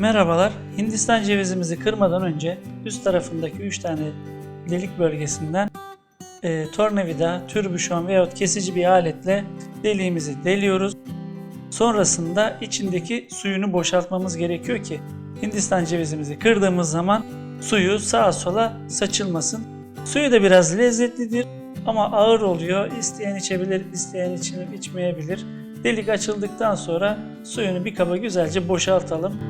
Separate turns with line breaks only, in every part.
Merhabalar. Hindistan cevizimizi kırmadan önce üst tarafındaki 3 tane delik bölgesinden e, tornavida, türbüşon veyahut kesici bir aletle deliğimizi deliyoruz. Sonrasında içindeki suyunu boşaltmamız gerekiyor ki Hindistan cevizimizi kırdığımız zaman suyu sağa sola saçılmasın. Suyu da biraz lezzetlidir ama ağır oluyor. İsteyen içebilir, isteyen içini içmeyebilir. Delik açıldıktan sonra suyunu bir kaba güzelce boşaltalım.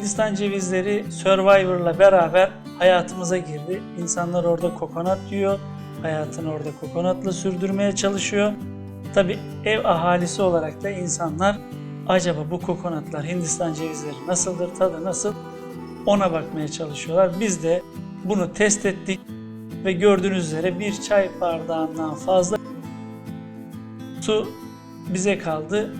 Hindistan cevizleri Survivor'la beraber hayatımıza girdi. İnsanlar orada kokonat yiyor. Hayatını orada kokonatla sürdürmeye çalışıyor. Tabi ev ahalisi olarak da insanlar acaba bu kokonatlar Hindistan cevizleri nasıldır, tadı nasıl ona bakmaya çalışıyorlar. Biz de bunu test ettik ve gördüğünüz üzere bir çay bardağından fazla su bize kaldı.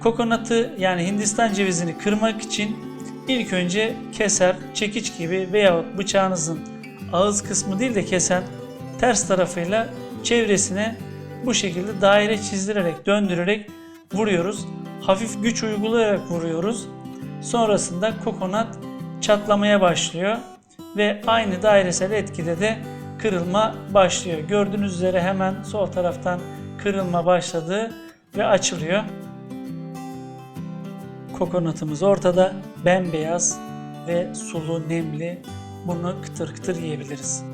Kokonatı yani Hindistan cevizini kırmak için ilk önce keser, çekiç gibi veyahut bıçağınızın ağız kısmı değil de kesen ters tarafıyla çevresine bu şekilde daire çizdirerek, döndürerek vuruyoruz. Hafif güç uygulayarak vuruyoruz. Sonrasında kokonat çatlamaya başlıyor ve aynı dairesel etkide de kırılma başlıyor. Gördüğünüz üzere hemen sol taraftan kırılma başladı ve açılıyor. Kokonatımız ortada, bembeyaz ve sulu, nemli. Bunu kıtır kıtır yiyebiliriz.